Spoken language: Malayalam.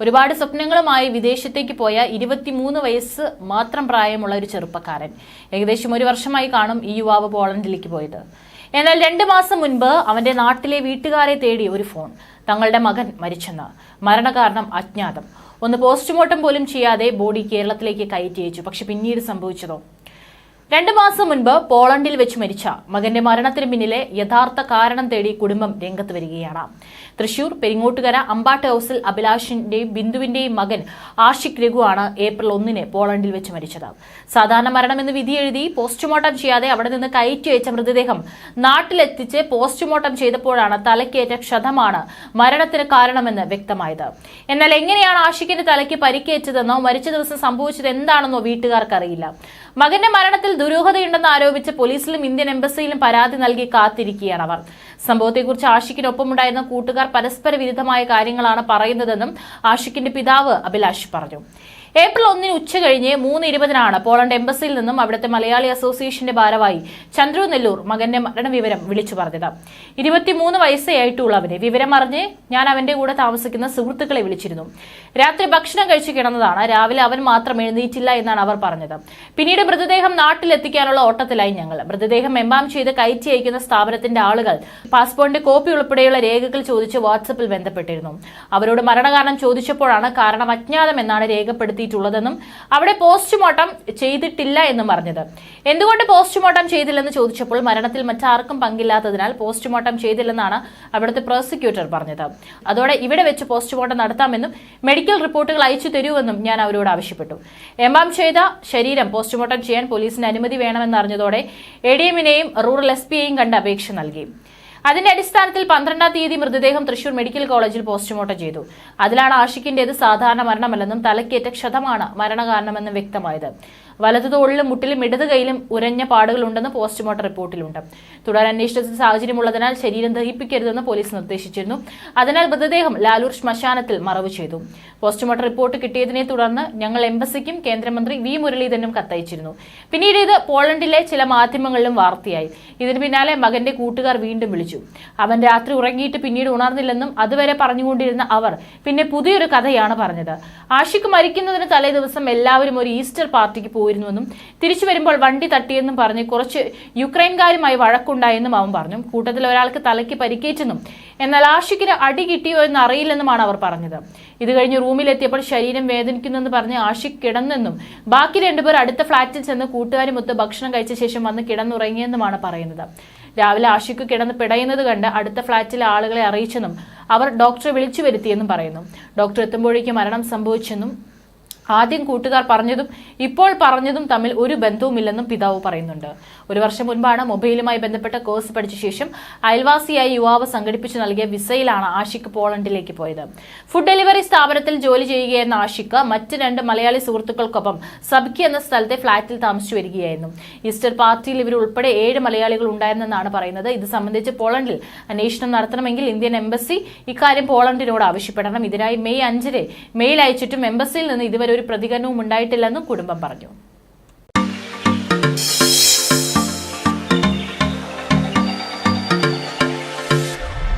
ഒരുപാട് സ്വപ്നങ്ങളുമായി വിദേശത്തേക്ക് പോയ ഇരുപത്തിമൂന്ന് വയസ്സ് മാത്രം പ്രായമുള്ള ഒരു ചെറുപ്പക്കാരൻ. ഏകദേശം ഒരു വർഷമായി കാണും ഈ യുവാവ് പോളണ്ടിലേക്ക് പോയത്. എന്നാൽ രണ്ട് മാസം മുൻപ് അവന്റെ നാട്ടിലെ വീട്ടുകാരെ തേടി ഒരു ഫോൺ തങ്ങളുടെ മകൻ മരിച്ചെന്ന്. മരണകാരണം അജ്ഞാതം. ഒന്ന് പോസ്റ്റ്മോർട്ടം പോലും ചെയ്യാതെ ബോഡി കേരളത്തിലേക്ക് കയറ്റി അയച്ചു. പക്ഷെ പിന്നീട് സംഭവിച്ചതോ? രണ്ടു മാസം മുൻപ് പോളണ്ടിൽ വെച്ച് മരിച്ച മകന്റെ മരണത്തിന് പിന്നിലെ യഥാർത്ഥ കാരണം തേടി കുടുംബം രംഗത്ത് വരികയാണ്. തൃശൂർ പെരിങ്ങോട്ടുകര അമ്പാട്ട് ഹൌസിൽ അഭിലാഷിന്റെയും ബിന്ദുവിന്റെയും മകൻ ആഷിഖ് രഘുവാണ് ഏപ്രിൽ ഒന്നിന് പോളണ്ടിൽ വെച്ച് മരിച്ചത്. സാധാരണ മരണമെന്ന് വിധി എഴുതി പോസ്റ്റ്മോർട്ടം ചെയ്യാതെ അവിടെ നിന്ന് കയറ്റി മൃതദേഹം നാട്ടിലെത്തിച്ച് പോസ്റ്റ്മോർട്ടം ചെയ്തപ്പോഴാണ് തലക്കേറ്റ ക്ഷതമാണ് മരണത്തിന് കാരണമെന്ന് വ്യക്തമായത്. എന്നാൽ എങ്ങനെയാണ് ആഷിഖിന്റെ തലയ്ക്ക് പരിക്കേറ്റതെന്നോ മരിച്ച ദിവസം സംഭവിച്ചത് എന്താണെന്നോ വീട്ടുകാർക്കറിയില്ല. മകന്റെ മരണത്തിൽ ദുരൂഹതയുണ്ടെന്ന് ആരോപിച്ച് പോലീസിലും ഇന്ത്യൻ എംബസിയിലും പരാതി നൽകി കാത്തിരിക്കുകയാണ് അവർ. സംഭവത്തെക്കുറിച്ച് ആഷിഖിനൊപ്പമുണ്ടായിരുന്ന കൂട്ടുകാർ പരസ്പര വിരുദ്ധമായ കാര്യങ്ങളാണ് പറയുന്നതെന്നും ആഷിഖിന്റെ പിതാവ് അഭിലാഷ് പറഞ്ഞു. ഏപ്രിൽ ഒന്നിന് ഉച്ച കഴിഞ്ഞ് മൂന്ന് ഇരുപതിനാണ് പോളണ്ട് എംബസിയിൽ നിന്നും അവിടുത്തെ മലയാളി അസോസിയേഷന്റെ ഭാരവാഹി ചന്ദ്രു നെല്ലൂർ മകന്റെ മരണവിവരം വിളിച്ചു പറഞ്ഞത്. ഇരുപത്തിമൂന്ന് വയസ്സേ ആയിട്ടുള്ള അവനെ വിവരം അറിഞ്ഞ് ഞാൻ അവന്റെ കൂടെ താമസിക്കുന്ന സുഹൃത്തുക്കളെ വിളിച്ചിരുന്നു. രാത്രി ഭക്ഷണം കഴിച്ചു കിടന്നതാണ്. രാവിലെ അവൻ മാത്രം എഴുന്നേറ്റില്ല എന്നാണ് അവർ പറഞ്ഞത്. പിന്നീട് മൃതദേഹം നാട്ടിലെത്തിക്കാനുള്ള ഓട്ടത്തിലായി ഞങ്ങൾ. മൃതദേഹം എംബാം ചെയ്ത് കയറ്റി അയക്കുന്ന സ്ഥാപനത്തിന്റെ ആളുകൾ പാസ്പോർട്ടിന്റെ കോപ്പി ഉൾപ്പെടെയുള്ള രേഖകൾ ചോദിച്ച് വാട്സപ്പിൽ ബന്ധപ്പെട്ടിരുന്നു. അവരോട് മരണകാരണം ചോദിച്ചപ്പോഴാണ് കാരണം അജ്ഞാതം എന്നാണ് രേഖപ്പെടുത്തിയിട്ടുള്ളതെന്നും അവിടെ പോസ്റ്റ്മോർട്ടം ചെയ്തിട്ടില്ല എന്നും പറഞ്ഞത്. എന്തുകൊണ്ട് പോസ്റ്റ്മോർട്ടം ചെയ്തില്ലെന്ന് ചോദിച്ചപ്പോൾ മരണത്തിൽ മറ്റാർക്കും പങ്കില്ലാത്തതിനാൽ പോസ്റ്റ്മോർട്ടം ചെയ്തില്ലെന്നാണ് അവിടുത്തെ പ്രോസിക്യൂട്ടർ പറഞ്ഞത്. അതോടെ ഇവിടെ വെച്ച് പോസ്റ്റ്മോർട്ടം നടത്താമെന്നും മെഡിക്കൽ റിപ്പോർട്ടുകൾ അയച്ചു തരുമെന്നും ഞാൻ അവരോട് ആവശ്യപ്പെട്ടു. എംബാം ചെയ്ത ശരീരം പോസ്റ്റ്മോർട്ടം ചെയ്യാൻ പോലീസിന് അനുമതി വേണമെന്നറിഞ്ഞതോടെ എ ഡി എമ്മിനെയും റൂറൽ എസ് പിയെയും കണ്ട് അപേക്ഷ നൽകി. അതിന്റെ അടിസ്ഥാനത്തിൽ പന്ത്രണ്ടാം തീയതി മൃതദേഹം തൃശൂർ മെഡിക്കൽ കോളേജിൽ പോസ്റ്റ്മോർട്ടം ചെയ്തു. അതിലാണ് ആഷിക്കിന്റേത് സാധാരണ മരണമല്ലെന്നും തലക്കേറ്റ ക്ഷതമാണ് മരണകാരണമെന്നും വ്യക്തമായത്. വലതു തോളിലും മുട്ടിലും ഇടത് കൈയിലും ഉരഞ്ഞ പാടുകളുണ്ടെന്ന് പോസ്റ്റ്മോർട്ടം റിപ്പോർട്ടിലുണ്ട്. തുടർ അന്വേഷണത്തിന് സാഹചര്യമുള്ളതിനാൽ ശരീരം ദഹിപ്പിക്കരുതെന്ന് പോലീസ് നിർദ്ദേശിച്ചിരുന്നു. അതിനാൽ മൃതദേഹം ലാലൂർ ശ്മശാനത്തിൽ മറവ് ചെയ്തു. പോസ്റ്റ്മോർട്ടം റിപ്പോർട്ട് കിട്ടിയതിനെ തുടർന്ന് ഞങ്ങൾ എംബസിക്കും കേന്ദ്രമന്ത്രി വി മുരളീധരനും കത്തയച്ചിരുന്നു. പിന്നീട് ഇത് പോളണ്ടിലെ ചില മാധ്യമങ്ങളിലും വാർത്തയായി. ഇതിന് പിന്നാലെ മകന്റെ കൂട്ടുകാർ വീണ്ടും വിളിച്ചു. അവൻ രാത്രി ഉറങ്ങിയിട്ട് പിന്നീട് ഉണർന്നില്ലെന്നും അതുവരെ പറഞ്ഞുകൊണ്ടിരുന്ന അവർ പിന്നെ പുതിയൊരു കഥയാണ് പറഞ്ഞത്. ആഷിക്ക് മരിക്കുന്നതിന് തലേ ദിവസം എല്ലാവരും ഒരു ഈസ്റ്റർ പാർട്ടിക്ക് പോയിരുന്നുവെന്നും തിരിച്ചു വരുമ്പോൾ വണ്ടി തട്ടിയെന്നും പറഞ്ഞ് കുറച്ച് യുക്രൈൻകാരുമായി വഴക്കുണ്ടായെന്നും അവൻ പറഞ്ഞു. കൂട്ടത്തിൽ ഒരാൾക്ക് തലയ്ക്ക് പരിക്കേറ്റെന്നും എന്നാൽ ആഷിക്കിന് അടി കിട്ടിയോ എന്ന് അറിയില്ലെന്നുമാണ് അവർ പറഞ്ഞത്. ഇത് കഴിഞ്ഞ് റൂമിലെത്തിയപ്പോൾ ശരീരം വേദനിക്കുന്നെന്ന് പറഞ്ഞ് ആഷിക് കിടന്നെന്നും ബാക്കി രണ്ടുപേർ അടുത്ത ഫ്ളാറ്റിൽ ചെന്ന് കൂട്ടുകാരുമൊത്ത് ഭക്ഷണം കഴിച്ച ശേഷം വന്ന് കിടന്നുറങ്ങിയെന്നുമാണ് പറയുന്നത്. രാവിലെ ആഷിക്ക് കിടന്ന് പിടയുന്നത് കണ്ട് അടുത്ത ഫ്ളാറ്റിലെ ആളുകളെ അറിയിച്ചെന്നും അവർ ഡോക്ടറെ വിളിച്ചു വരുത്തിയെന്നും പറയുന്നു. ഡോക്ടർ എത്തുമ്പോഴേക്കും മരണം സംഭവിച്ചെന്നും ആദ്യം കൂട്ടുകാർ പറഞ്ഞതും ഇപ്പോൾ പറഞ്ഞതും തമ്മിൽ ഒരു ബന്ധവുമില്ലെന്നും പിതാവ് പറയുന്നുണ്ട്. ഒരു വർഷം മുൻപാണ് മൊബൈലുമായി ബന്ധപ്പെട്ട കോഴ്സ് പഠിച്ച ശേഷം അയൽവാസിയായി യുവാവ് സംഘടിപ്പിച്ചു നൽകിയ വിസയിലാണ് ആഷിക്ക് പോളണ്ടിലേക്ക് പോയത്. ഫുഡ് ഡെലിവറി സ്ഥാപനത്തിൽ ജോലി ചെയ്യുകയെന്ന ആഷിക്ക് മറ്റ് രണ്ട് മലയാളി സുഹൃത്തുക്കൾക്കൊപ്പം സബ്ക്കി എന്ന സ്ഥലത്തെ ഫ്ളാറ്റിൽ താമസിച്ചു വരികയായിരുന്നു. ഈസ്റ്റർ പാർട്ടിയിൽ ഇവർ ഉൾപ്പെടെ ഏഴ് മലയാളികൾ ഉണ്ടായിരുന്നെന്നാണ് പറയുന്നത്. ഇത് സംബന്ധിച്ച് പോളണ്ടിൽ അന്വേഷണം നടത്തണമെങ്കിൽ ഇന്ത്യൻ എംബസി ഇക്കാര്യം പോളണ്ടിനോട് ആവശ്യപ്പെടണം. ഇതിനായി മെയ് അഞ്ചിന് മെയിൽ അയച്ചിട്ടും എംബസിയിൽ നിന്ന് ഇതുവരെ ഒരു പ്രതികരണവും ഉണ്ടായിട്ടില്ലെന്നും കുടുംബം പറഞ്ഞു